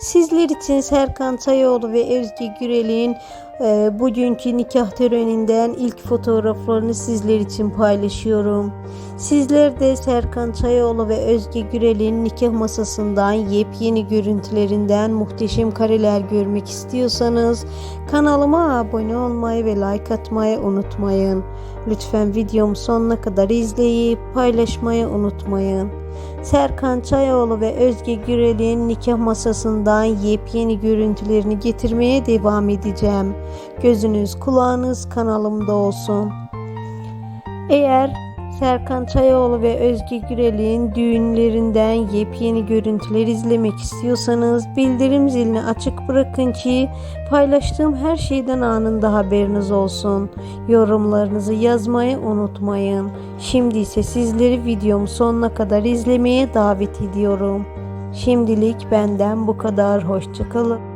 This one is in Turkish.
Sizler için Serkan Tayoğlu ve Özge Gürel'in e, bugünkü nikah töreninden ilk fotoğraflarını sizler için paylaşıyorum. Sizler de Serkan Tayoğlu ve Özge Gürel'in nikah masasından yepyeni görüntülerinden muhteşem kareler görmek istiyorsanız kanalıma abone olmayı ve like atmayı unutmayın. Lütfen videomu sonuna kadar izleyip paylaşmayı unutmayın. Serkan Çayoğlu ve Özge Gürel'in nikah masasından yepyeni görüntülerini getirmeye devam edeceğim. Gözünüz kulağınız kanalımda olsun. Eğer Serkan Çayoğlu ve Özge Gürel'in düğünlerinden yepyeni görüntüler izlemek istiyorsanız bildirim zilini açık bırakın ki paylaştığım her şeyden anında haberiniz olsun. Yorumlarınızı yazmayı unutmayın. Şimdi ise sizleri videomu sonuna kadar izlemeye davet ediyorum. Şimdilik benden bu kadar. Hoşçakalın.